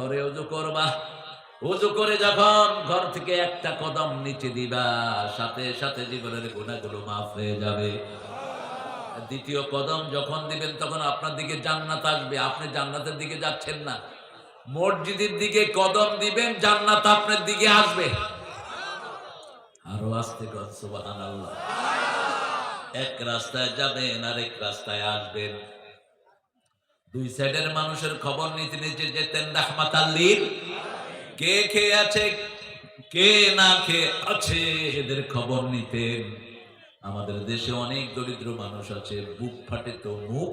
করে উজু করবা। উজু করে যখন ঘর থেকে একটা কদম নিচে দিবা, সাথে সাথে জীবনের গুণাগুলো মাফ হয়ে যাবে। দ্বিতীয় কদম যখন দিবেন, তখন আপনার দিকে জান্নাত আসবে। আপনি জান্নাতের দিকে যাচ্ছেন না। মসজিদের দিকে কদম দিবেন, জান্নাত আপনার দিকে আসবে। আরও আসতে এক রাস্তায় যাবেন আর এক রাস্তায় আসবেন। দুই সাইডের মানুষের খবর নিতে নিতে যেতেন রাহমাত আল্লীর কে খেয়ে আছে, কে না খেয়ে আছে এদের খবর নিতেন। আমাদের দেশে অনেক দরিদ্র মানুষ আছে, বুক ফাটে তো মুখ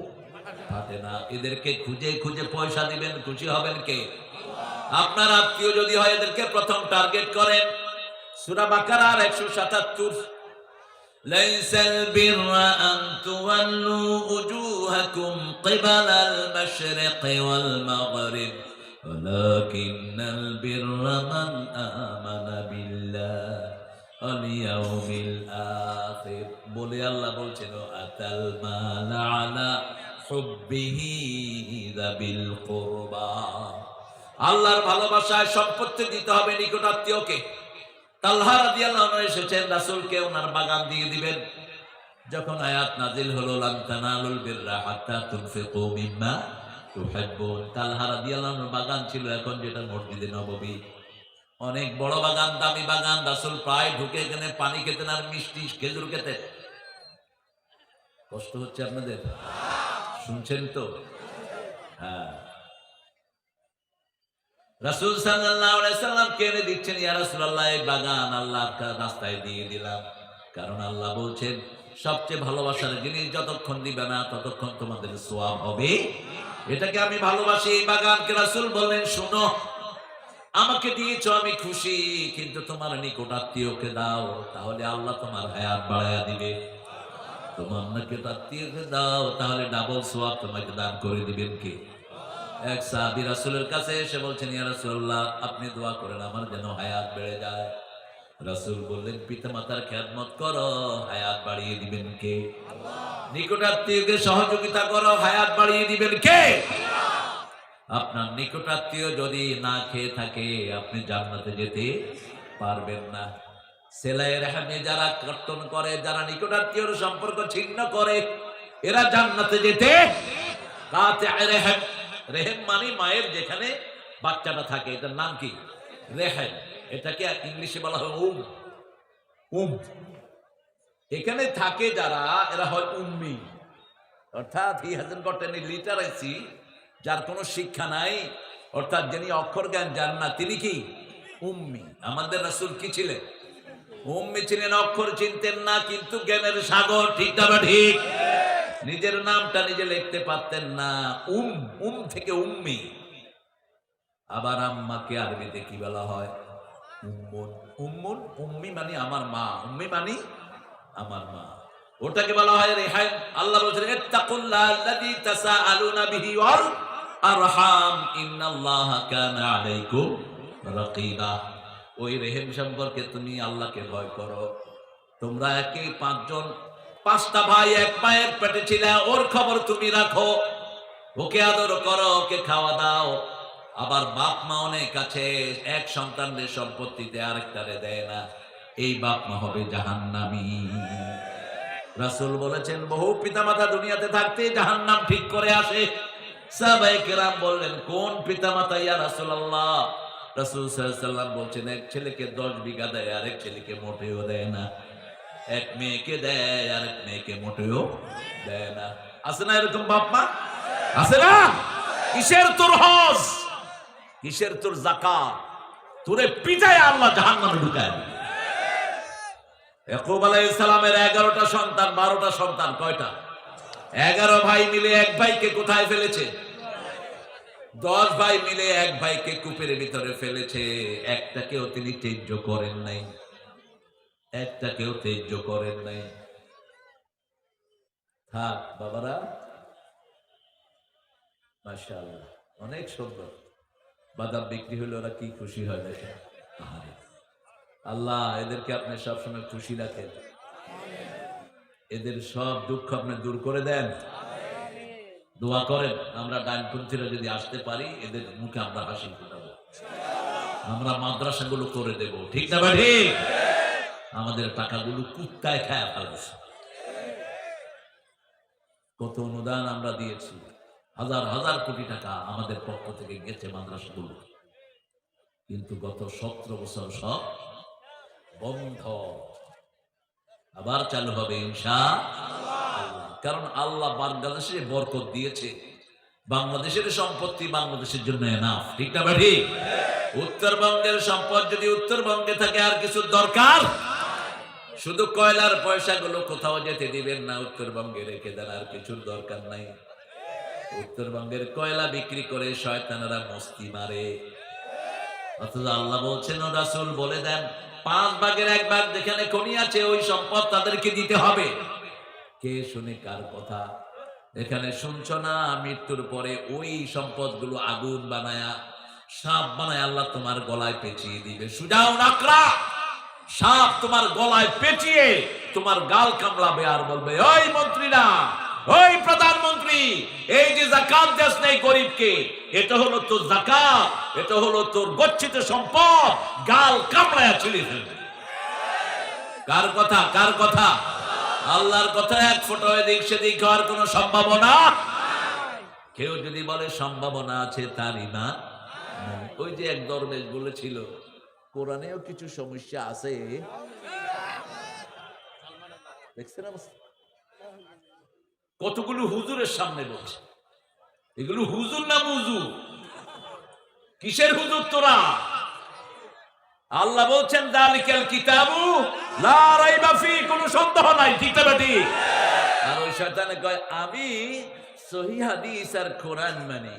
ফাটে না। এদেরকে খুঁজে খুঁজে পয়সা দিবেন, খুশি হবেন কে? আপনার আত্মীয় যদি হয়, এদেরকে প্রথম টার্গেট করেন। সুরা বাকারার একশো সাতাত্তর ليس البر أن تولوا وجوهكم قبل المشرق والمغرب ولكن البر من آمن بالله واليوم الآخر বলে আল্লাহ বলছেন আতাল মাল আলা হুব্বিহি যাবিল কুরবা আল্লাহর ভালোবাসায় সম্পত্তি দিতে হবে নিকটাত্মীয়কে এসেছেন ওনার বাগান দিয়ে দিবেন। যখন বাগান ছিল এখন যেটা মসজিদে নববী। অনেক বড় বাগান, দামি বাগান, রাসূল প্রায় ঢুকে এখানে পানি খেতেন আর মিষ্টি খেজুর খেতেন। কষ্ট হচ্ছে আপনাদের? শুনছেন তো? হ্যাঁ। রাসূল সাল্লাম কেনে দিচ্ছেন, ইয়া রাসূলুল্লাহ, এই বাগান আল্লাহর রাস্তায় দিয়ে দিলাম। কারণ আল্লাহ বলছেন, সবচেয়ে ভালোবাসার জিনিস যতক্ষণ দিবে না, ততক্ষণ তোমাদের সোয়াব হবে। এটাকে আমি ভালোবাসি, এই বাগানকে রাসূল বললেন, শুনো, আমাকে দিয়েছ, আমি খুশি, কিন্তু তোমার নিকট আত্মীয়কে দাও, তাহলে আল্লাহ তোমার হায়াত বাড়ায়া দিবে। তোমার নিকট আত্মীয়কে দাও, তাহলে ডাবল সোয়াব তোমাকে দান করে দিবেন কে? এক সাহাবী রাসুলের কাছে এসে বলছেন ইয়া রাসূলুল্লাহ আপনি দোয়া করেন আমার যেন হায়াত বেড়ে যায়। রাসূল বললেন পিতামাতার খেদমত করো হায়াত বাড়িয়ে দিবেন কে? নিকটাত্মীয়কে সহযোগিতা করো হায়াত বাড়িয়ে দিবেন কে? আপনার নিকটাত্মীয় যদি না খেয়ে থাকে আপনি জান্নাতে যেতে পারবেন না। সেলাইয়ের হামে যারা কর্তন করে যারা নিকটাত্মীয়র সম্পর্ক ছিন্ন করে এরা জান্নাতে যেতে কাতে রেহেম রেহেম মানে মায়ের যেখানে বাচ্চাটা থাকে, এটার নাম কি? রেহেম এটাকে ইংলিশে বলা হয় উম। উম। এখানে থাকে যারা, এরা হয় উম্মি। অর্থাৎ হি হ্যাজেন্ট গট লিটারেসি যার কোনো শিক্ষা নাই। অর্থাৎ যিনি অক্ষর জ্ঞান জান না, তিনি কি? উম্মি। আমাদের রাসূল কি ছিলেন? উম্মি ছিলেন, অক্ষর চিনতেন না, কিন্তু জ্ঞানের সাগর, ঠিক বা ঠিক? নিজের নামটা নিজে লিখতে পারতেন না। উম উম থেকে উম্মি। আবার আম্মাকে আরবিতে কি বলা হয়? উম্মুন। উম্মুন, উম্মি মানে আমার মা। উম্মি মানে আমার মা। ওটাকে বলা হয় রেহাই আল্লাহ বলছেন, ইত্তাকুল্লাহ আল্লাযী তাসাআলুনা বিহি ওয়াল আরহাম। ইন্নাল্লাহা কানা আলাইকুম ওই রেহেম সম্পর্কে তুমি আল্লাহকে ভয় করো। তোমরা একে পাঁচজন পাঁচটা ভাই এক মায়ের পেটে ছিলে, ওর খবর তুমি রাখো। ওকে আদর করো, ওকে খাওয়া দাও। আবার বাপ মা অনেক আছে, এক সন্তানদের সম্পত্তিতে আরেকটারে দেয় না। এই বাপ মা হবে জাহান্নামী। রাসূল বলেছেন, বহু পিতামাতা দুনিয়াতে থাকতে জাহান্নাম ঠিক করে আসে। সাহাবায়ে কেরাম বললেন, কোন পিতামাতা ইয়া রাসূলুল্লাহ? রাসূল সাল্লাম বলছেন, এক ছেলেকে 10 বিঘা দেয়, আরেক ছেলেকে মোটেও দেয় না। এক মেয়েকে দেয় আরেক মেয়েকে মোটেও দেয় না। আছে না এরকম বাপ মা? আছে না? কিসের তোর হজ? কিসের তোর জাকাত তোরে পিটায় আল্লাহ ঢুকায় আলাইহিস সালামের এগারোটা সন্তান, বারোটা সন্তান, কয়টা? এগারো ভাই মিলে এক ভাইকে কোথায় ফেলেছে? দশ ভাই মিলে এক ভাইকে কূপের ভিতরে ফেলেছে। একটাকেও তিনি তেজ্য করেন নাই। একটাকেও তেজ্য করেন নাই। থাক, বাবারা। মাশাআল্লাহ, অনেক সুন্দর। বাদাম বিক্রি হলে ওরা কি খুশি হয় দেখে আল্লাহ, এদেরকে আপনি সবসময় খুশি রাখেন। এদের সব দুঃখ আপনি দূর করে দেন। দোয়া করেন, আমরা ডানপন্থীরা যদি আসতে পারি, এদের মুখে আমরা হাসি ফোটাবো। আমরা মাদ্রাসাগুলো করে দেব। ঠিক না ভাই? ঠিক। আমাদের টাকাগুলো কুত্তায় খায় ফেলাছে কত অনুদান আমরা দিয়েছি। হাজার হাজার কোটি টাকা আমাদের পক্ষ থেকে গেছে মাদ্রাসাগুলো। কিন্তু গত সতেরো বছর সব বন্ধ। আবার চালু হবে ইনশা কারণ আল্লাহ বাংলাদেশে বরকত দিয়েছে। বাংলাদেশের সম্পত্তি বাংলাদেশের জন্য এনাফ। ঠিক না বাড়ি উত্তরবঙ্গের সম্পদ যদি উত্তরবঙ্গে থাকে আর কিছু দরকার? শুধু কয়লার পয়সাগুলো কোথাও যেতে দিবেন না, উত্তরবঙ্গে রেখে দেন, আর কিছুর দরকার নাই। উত্তরবঙ্গের কয়লা বিক্রি করে শয়তানেরা মস্তি মারে। অথচ আল্লাহ বলছেন রাসূল, বলে দেন, পাঁচ ভাগের এক ভাগ যেখানে খনি আছে, ওই সম্পদ তাদেরকে দিতে হবে। কে শুনে কার কথা? এখানে শুনছ না, মৃত্যুর পরে ওই সম্পদগুলো আগুন বানায়া, সাপ বানায় আল্লাহ তোমার গলায় পেঁচিয়ে দিবে। সুজাও নাকরা সাপ তোমার গলায় পেটিয়ে তোমার গাল কামড়াবে আর বলবে, ওই মন্ত্রীরা, ওই প্রধানমন্ত্রী, এই যে জাকাত দেশ নেই গরিবকে, এটা হলো তোর জাকাত, এটা হলো তোর গচ্ছিত সম্পদ, গাল কামড়ায়া ছিঁড়ে ফেলবে। কার কথা কার কথা? আল্লাহর কথা এক ফোটো এদিক সেদিক হওয়ার কোনো সম্ভাবনা? কেউ যদি বলে সম্ভাবনা আছে তার ইমান ওই যে এক দরবেশ বলেছিল কোরআনেও কিছু সমস্যা আছে? দেখছেন কতগুলো হুজুরের সামনে বলছে। এগুলো হুজুর না মুজুর কিসের হুজুর তোরা? আল্লাহ বলছেন, দালিকাল কিতাবু, লা রাইবা ফি, কোনো সন্দেহ নাই ঠিক না আর ওই শয়তানে কয়, আমি সহি হাদিস আর কোরআন মানে।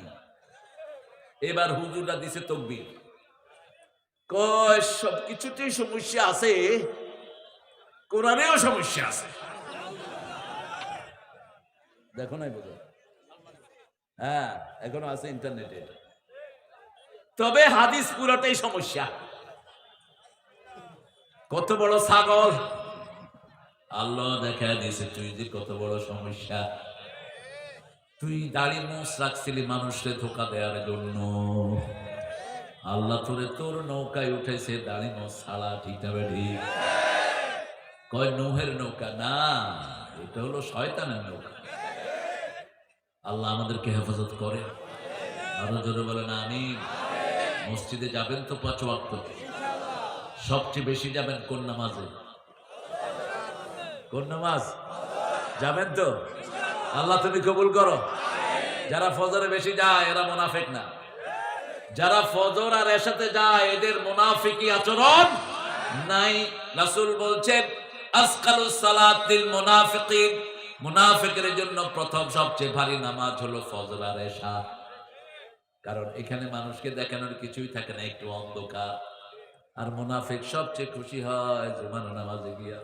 এবার হুজুররা দিছে তকবীর। কয়, সব কিছুতেই সমস্যা আছে, কোরআনেও সমস্যা আছে। দেখো নাই বোঝো হ্যাঁ এখনও আছে ইন্টারনেটে। তবে হাদিস পুরোটাই সমস্যা। কত বড় ছাগল? আল্লাহ দেখা দিয়েছে, তুই যে কত বড় সমস্যা। তুই দাড়ি মুখ রাখছিলি মানুষকে ধোকা দেওয়ার জন্য। আল্লাহ তোরে তোর নৌকায় উঠেছে দাড়ি মুখ ছাড়া ঠিক না ঠিক কয়, নৌহের নৌকা। না, এটা হলো শয়তানের নৌকা। আল্লাহ আমাদেরকে হেফাজত করে আরও জোরে বলেন আমি মসজিদে যাবেন তো পাঁচ ওয়াক্ত। সবচেয়ে বেশি যাবেন কোন নামাজে? কোন নামাজ? যাবেন তো? আল্লাহ তুমি কবুল করো। যারা ফজরে বেশি যায়, এরা মোনাফেক না। যারা ফজর আর এসাতে যায়, এদের মোনাফিকি আচরণ নাই। রাসূল বলছেন মুনাফিকের জন্য প্রথম সবচেয়ে ভারী নামাজ হলো ফজর আর এশা কারণ এখানে মানুষকে দেখানোর কিছুই থাকে না, একটু অন্ধকার। আর মুনাফিক সবচেয়ে খুশি হয় নামাজে গিয়া।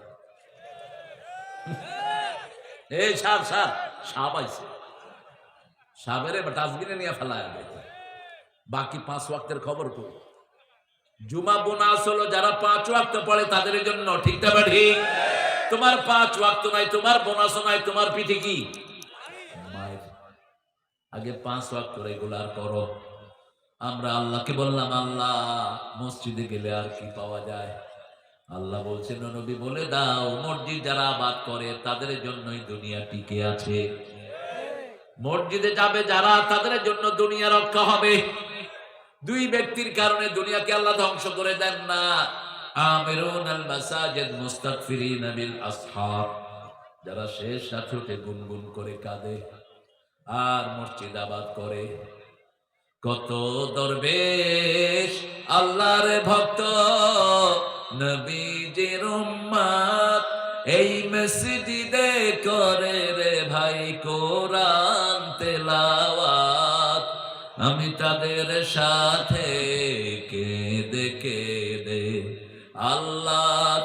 এই সাপ সাপ সাপ আইছে। সাপের ডাস্টবিনে নিয়ে ফেলা বাকি পাঁচ ওয়াক্তের খবর কই? জুমা বোনাস হলো যারা পাঁচ ওয়াক্ত পড়ে তাদের জন্য, ঠিক না ঠিক তোমার পাঁচ ওয়াক্ত নাই, তোমার বোনাস নাই, তোমার পিঠে কি? আগে পাঁচ ওয়াক্ত রেগুলার করো আমরা আল্লাহকে বললাম, আল্লাহ, মসজিদে গেলে আর কি পাওয়া যায়? আল্লাহ বলছেন, নবী বলে দাও, মসজিদ যারা আবাদ করে তাদের জন্যই দুনিয়া টিকে আছে। মসজিদে যাবে যারা, তাদের জন্য দুনিয়া রক্ষা হবে। দুই ব্যক্তির কারণে দুনিয়াকে আল্লাহ ধ্বংস করে দেন না। যারা শেষ গুনগুন করে কাঁদে আর মসজিদ আবাদ করে। কত দরবেশ আল্লাহর ভক্ত, নবীজির উম্মত এই মসজিদে করে রে ভাই তেলাওয়াত আমি তাদের সাথে কেঁদে কেঁদে আল্লাহ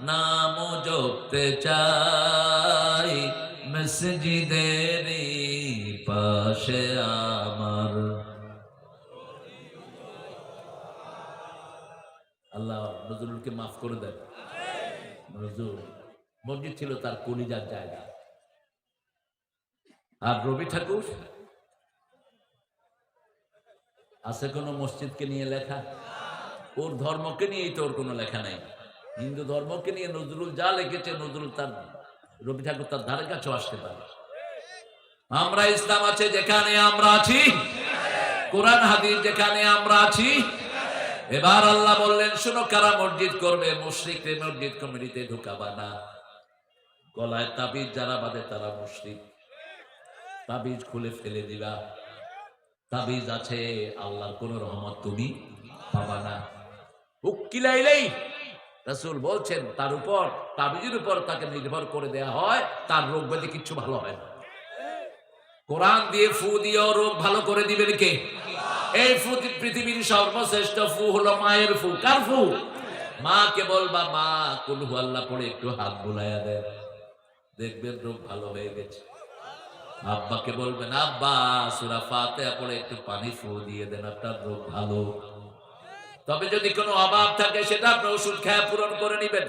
নাম জপতে চাই। মসজিদেরই পাশে আমার। আল্লাহ, নজরুলকে মাফ করে দেন। নজরুল, মসজিদ ছিল তার কলিজার জায়গা। আর রবি ঠাকুর আছে কোন মসজিদকে নিয়ে লেখা? ওর ধর্মকে নিয়েই তো ওর কোনো লেখা নাই। হিন্দু ধর্মকে নিয়ে নজরুল যা লিখেছে, নজরুল তার, রবি ঠাকুর তার ধারে কাছেও আসতে পারে। আমরা ইসলাম আছে যেখানে আমরা আছি। কোরআন, হাদিস যেখানে আমরা আছি। এবার আল্লাহ বললেন, শুনো, কারা মসজিদ করবে? মুশরিকদের মসজিদ কমিটিতে ঢুকাবা না। গলায় তাবিজ যারা বাঁধে তারা মুশরিক। তাবিজ খুলে ফেলে দিবা। তাবিজ আছে, আল্লাহর কোন রহমত তুমি পাবা না। উকিলাইলেই রাসূল বলছেন, তার উপর, তাবিজের উপর তাকে নির্ভর করে দেয়া হয়, তার রোগ ব্যাধি কিচ্ছু ভালো হয় না। কোরআন দিয়ে ফু দিয়ে রোগ ভালো করে দিবেন কে? এই ফু পৃথিবীর সর্বশ্রেষ্ঠ ফু হলো মায়ের ফু। কার ফু? মাকে বলবা মা কুলহু আল্লাহ পড়ে একটু হাত বুলাইয়া দেন। দেখবেন রোগ ভালো হয়ে গেছে। আব্বাকে বলবেন, আব্বা, সুরা ফাতেহা পড়ে একটু পানি ফু দিয়ে দেন, আপনার রোগ ভালো। তবে যদি কোনো অভাব থাকে, সেটা আপনি ওষুধ খেয়ে পূরণ করে নেবেন।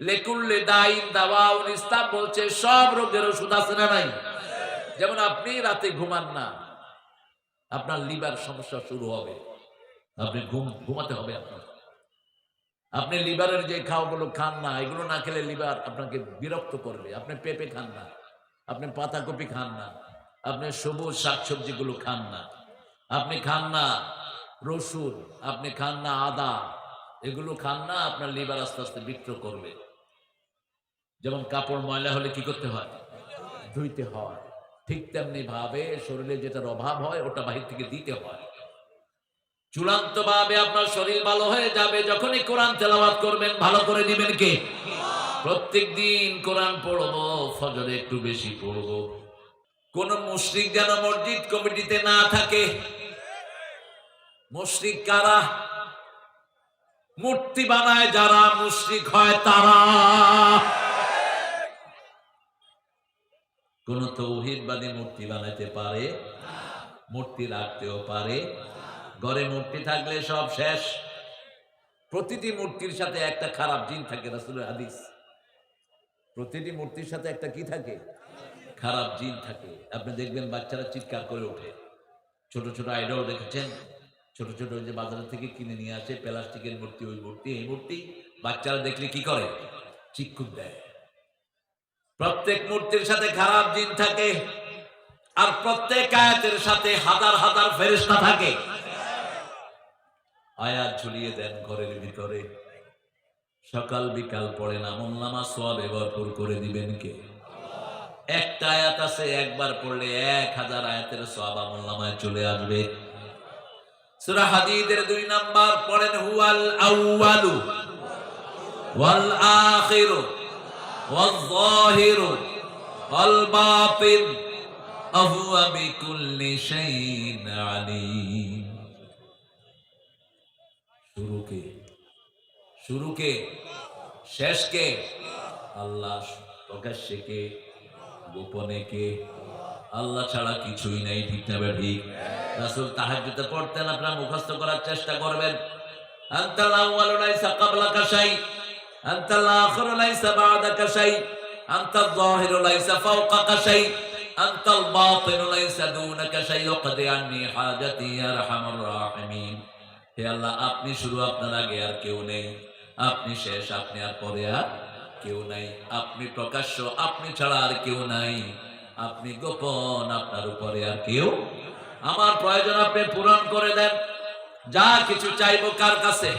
লেকুল্লে দাইন দাওয়াউন ইসলাম বলছে, সব রোগের ওষুধ আছে না নাই? যেমন আপনি রাতে ঘুমান না, আপনার লিভার সমস্যা শুরু হবে। আপনি ঘুম, ঘুমাতে হবে আপনার। আপনি লিভারের যে খাওয়াগুলো খান না, এগুলো না খেলে লিভার আপনাকে বিরক্ত করবে। আপনি পেঁপে খান না। আপনি পাতাকপি খান না। আপনি সবুজ শাকসবজিগুলো খান না। আপনি খান না রসুন, আপনি খান না আদা। এগুলো খান না, আপনার লিভার আস্তে আস্তে বিক্র করবে। যেমন কাপড় ময়লা হলে কি করতে হয়? ধুইতে হয়। ঠিক তেমনি ভাবে শরীরে যেটার অভাব হয়, ওটা বাহির থেকে দিতে হয়। চূড়ান্ত ভাবে আপনার শরীর ভালো হয়ে যাবে যখনই কোরআন তেলাওয়াত করবেন। ভালো করে দিবেন কে? প্রত্যেক দিন কোরআন পড়ব, ফজরে একটু বেশি পড়ব। কোন মুশরিক যেন মসজিদ কমিটিতে না থাকে। মুশরিক কারা? মূর্তি বানায় যারা মুশরিক হয় তারা। কোন তৌহিদবাদী মূর্তি বানাইতে পারে? মূর্তি রাখতেও পারে। ঘরে মূর্তি থাকলে সব শেষ। প্রতিটি মূর্তির সাথে একটা খারাপ জিন থাকে, রাসুলের হাদিস। প্রতিটি মূর্তির সাথে একটা কি থাকে? খারাপ জিন থাকে। আপনি দেখবেন বাচ্চারা চিৎকার করে ওঠে। ছোট ছোট আইডল দেখেছেন? ছোট ছোট যে বাজার থেকে কিনে নিয়ে আসে, প্লাস্টিকের মূর্তি, ওই মূর্তি, এই মূর্তি। বাচ্চারা দেখলে কি করে? চিক্ষুক দেয়। প্রত্যেক মূর্তির সাথে খারাপ জিন থাকে। আর প্রত্যেক আয়াতের সাথে হাজার হাজার ফেরেশতা থাকে। আয়াত ঝুলিয়ে দেন ঘরের ভিতরে। সকাল বিকাল পড়ে আমল নামা সব ভরপুর করে দিবেন কে? একটা আয়াত আছে, একবার পড়লে এক হাজার আয়াতের সব আমল নামায় চলে আসবে। সূরা হাদীদের দুই নাম্বার পড়েন, হুয়াল আউয়ালু, ওয়াল আখিরু, ওয়াল যাহিরু ওয়াল বাতিন, আহুয়া বিকুল্লি শাইইন আলীম শুরু কে শুরু কে শেষ কে আল্লাহ প্রকাশ্যে কে, গোপনে কে? আল্লাহ ছাড়া কিছুই নাই, ঠিক না ঠিক? রাসূল তাহাজ্জুদে পড়তেন, আপনারা মুখস্থ করার চেষ্টা করবেন। আনতাল আউয়ালু লাইসা ক্বাবলাকা লাইসা আনতাল লাইসা ফাওকাকা আনতাল বাতিনু লাইসা দুনাকা শাই, ওয়াকদি হাজাতি হে আল্লাহ, আপনি শুরু আপনার আগে আর কেউ নেই। আপনি শেষ, আপনি আর পরে আর কেউ নাই। আপনি প্রকাশ্য, আপনি ছাড়া আর কেউ নাই। আপনি গোপন, আপনার উপরে আর কেউ। আমার প্রয়োজন আপনি পূরণ করে দেন। যা কিছু চাইব কার কাছে?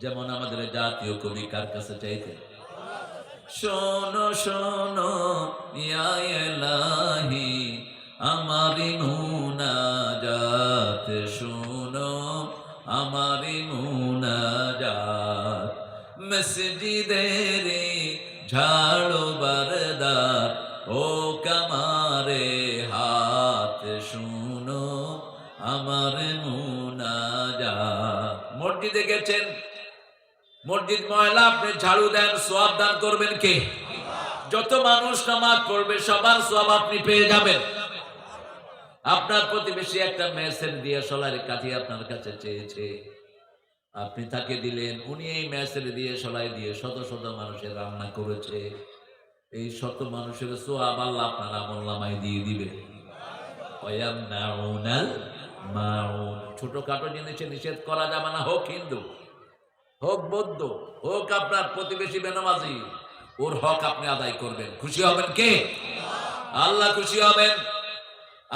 যেমন আমাদের জাতীয় কবি কার কাছে চাইতেন? শোনো শোনো, ইয়া আমারি মুনাজাত মসজিদের ঝাড়ো বরদার, ও কামারে হাত শুনো আমার মুনাজাত। মসজিদে গেছেন? মসজিদ ময়লা, আপনি ঝাড়ু দেন, সোয়াব দান করবেন কে? যত মানুষ নামাজ পড়বে, সবার সোয়াব আপনি পেয়ে যাবেন। আপনার প্রতিবেশী একটা মেসের দিয়ে সলার কাঠি আপনার কাছে চেয়েছে। আপনি তাকে দিলেন, উনি এই মেসের দিয়ে, সলাই দিয়ে শত শত মানুষের রান্না করেছে। এই শত মানুষের সোয়াব আল্লাহ আপনার আমল নামায় দিয়ে দিবে। ছোটখাটো জিনিসে নিষেধ করা যাবে না, হোক হিন্দু, হোক বৌদ্ধ, হোক আপনার প্রতিবেশী বেনামাজি, ওর হক আপনি আদায় করবেন। খুশি হবেন কে? আল্লাহ খুশি হবেন।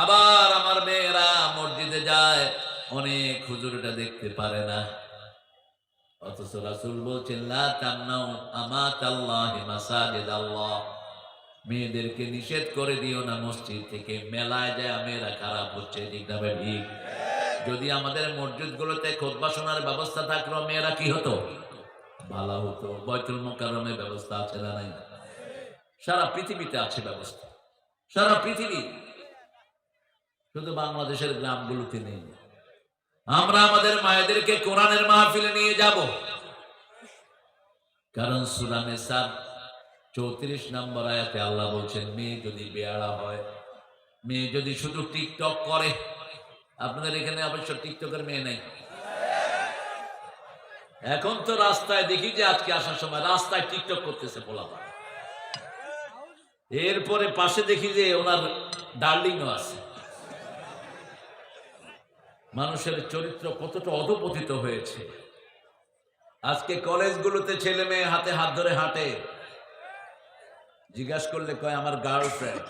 আবার আমার মেয়েরা মসজিদে যায়, অনেক হুজুর এটা দেখতে পারে না। অথচ রাসূল বলছেন মাসাজিদ মেয়েদেরকে নিষেধ করে দিও না মসজিদ থেকে, মেলায় যায় মেয়েরা খারাপ হচ্ছে ঠিক ঠিক যদি আমাদের মসজিদগুলোতে খোদবা শোনার ব্যবস্থা থাকল মেয়েরা কি হতো? ভালো হতো। বয়তুল মোকারমের ব্যবস্থা আছে না নাই? সারা পৃথিবীতে আছে ব্যবস্থা। সারা পৃথিবী। শুধু বাংলাদেশের গ্রামগুলোতে নেই। আমরা আমাদের মায়েদেরকে কোরআনের মাহফিলে নিয়ে যাব। কারণ সুরানে সার চৌত্রিশ নম্বর আয়াতে আল্লাহ বলছেন, মেয়ে যদি বেয়ারা হয়, মেয়ে যদি শুধু টিকটক করে, আপনাদের এখানে অবশ্য টিকটকের মেয়ে নেই। এখন তো রাস্তায় দেখি যে আজকে আসার সময় রাস্তায় টিকটক করতেছে পোলাপা এরপরে পাশে দেখি যে ওনার ডার্লিংও আছে। মানুষের চরিত্র কতটা অধপতিত হয়েছে। আজকে কলেজগুলোতে ছেলে মেয়ে হাতে হাত ধরে হাঁটে। জিজ্ঞাসা করলে কয়, আমার গার্লফ্রেন্ড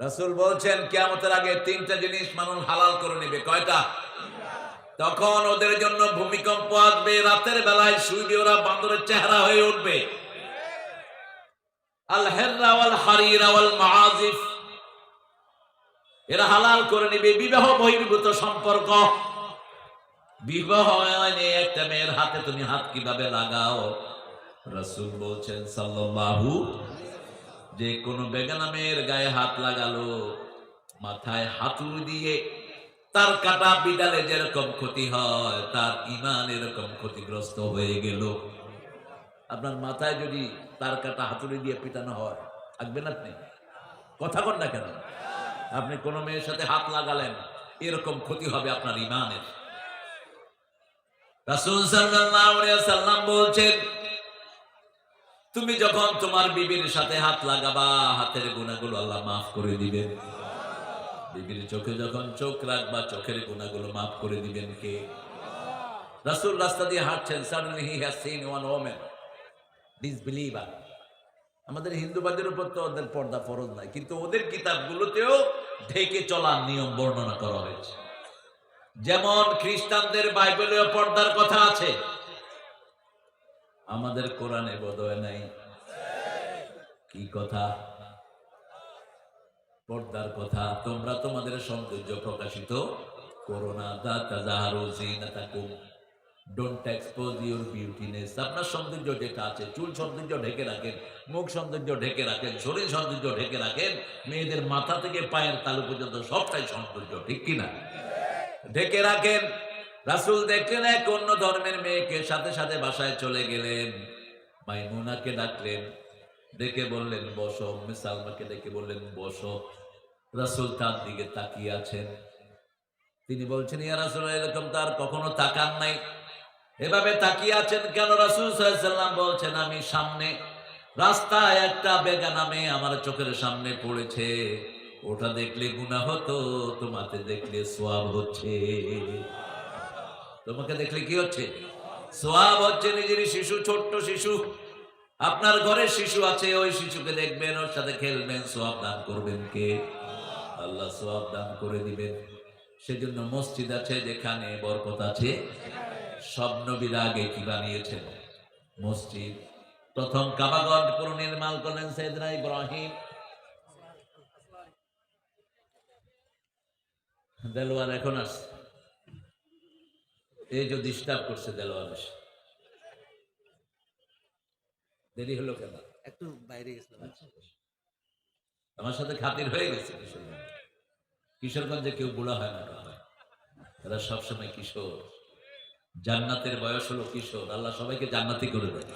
রাসূল বলছেন, কেয়ামতের আগে তিনটা জিনিস মানুষ হালাল করে নেবে। কয়টা? তখন ওদের জন্য ভূমিকম্প আসবে, রাতের বেলায় শুইবে, ওরা বান্দরের চেহারা হয়ে উঠবে। আল হেররা ওয়াল হারিরা ওয়াল মাআজিফ এরা হালাল করে নেবে, বিবাহ বহির্ভূত সম্পর্ক। বিবাহ একটা মেয়ের হাতে তুমি হাত কীভাবে লাগাও? রসুল বলছেন সাল্লাল্লাহু যে কোন বেগানা মেয়ের গায়ে হাত লাগালো, মাথায় হাতুড়ি দিয়ে, তার কাটা বিড়ালে যেরকম ক্ষতি হয়, তার ইমান এরকম ক্ষতিগ্রস্ত হয়ে গেল। আপনার মাথায় যদি তার কাটা হাতুড়ি দিয়ে পিটানো হয় থাকবেন আপনি? কথা কন না কেন? আপনি কোন মেয়ের সাথে হাত লাগালেন, এরকম ক্ষতি হবে আপনার ইমানের। বলছেন, তুমি যখন তোমার বিবির সাথে হাত লাগাবা, হাতের গুণাগুলো আল্লাহ মাফ করে দিবেন। বিবির চোখে যখন চোখ রাখবা, চোখের গুণাগুলো মাফ করে দিবেন কে? রাসূল রাস্তা দিয়ে হাঁটছেন suddenly he has seen one women disbeliever আমাদের হিন্দুবাদের উপর তো ওদের পর্দা ফরজ নাই, কিন্তু ওদের কিতাবগুলোতেও ঢেকে চলার নিয়ম বর্ণনা করা হয়েছে। যেমন খ্রিস্টানদের বাইবেলেও পর্দার কথা আছে। আমাদের কোরআনে বোধহয় নাই। কি কথা? পর্দার কথা। তোমরা তোমাদের সৌন্দর্য প্রকাশিত করো না। দা তাজাহারু জিনাতাকুম। ডোন্ট এক্সপোজ ইউর বিউটিনেস আপনার সৌন্দর্য যেটা আছে, চুল সৌন্দর্য ঢেকে রাখেন, মুখ সৌন্দর্য ঢেকে রাখেন, শরীর সৌন্দর্য ঢেকে রাখেন, মেয়েদের মাথা থেকে পায়ের তালু পর্যন্ত সবটাই সৌন্দর্য, ঠিক কিনা ঢেকে রাখেন। রাসূল দেখলেন এক অন্য ধর্মের মেয়েকে সাথে সাথে বাসায় চলে গেলেন। মাইমুনাকে ডাকলেন, ডেকে বললেন, বসো সালমাকে ডেকে বললেন, বসো। রাসূল তার দিকে তাকিয়ে আছেন। তিনি বলছেন, ইয়া রাসূল এরকম তার কখনো তাকান নাই। এভাবে তাকিয়ে আছেন কেন? রাসূল সাল্লাল্লাহু বলছেন, আমি সামনে, রাস্তায় একটা বেগানা মেয়ে আমার চোখের সামনে পড়েছে। ওটা দেখলে গুনাহ হতো, তোমাকে দেখলে সোয়াব হচ্ছে। তোমাকে দেখলে কি হচ্ছে? সোয়াব হচ্ছে নিজের শিশু, ছোট্ট শিশু। আপনার ঘরে শিশু আছে, ওই শিশুকে দেখবেন, ওর সাথে খেলবেন, সোয়াব দান করবেন কে? আল্লাহ সোয়াব দান করে দিবেন। সেজন্য মসজিদ আছে, যেখানে বরকত আছে। সব নবীর আগে কি বানিয়েছেন? মসজিদ। প্রথম কাবাগঞ্জ পুনর্নির্মাণ করলেন সৈয়দনা ইব্রাহিম। দেলোয়ার এখন আসছে এই যে ডিস্টার্ব করছে দেলোয়ার এসে। দেরি হলো কেন? একটু বাইরে গেছিলাম। আমার সাথে খাতির হয়ে গেছে কিশোরগঞ্জ। কিশোরগঞ্জে কেউ বুড়া হয় না? এরা সবসময় কিশোর। জান্নাতের বয়স হলো কিশোর আল্লাহ সবাইকে জান্নাতি করে দেয়।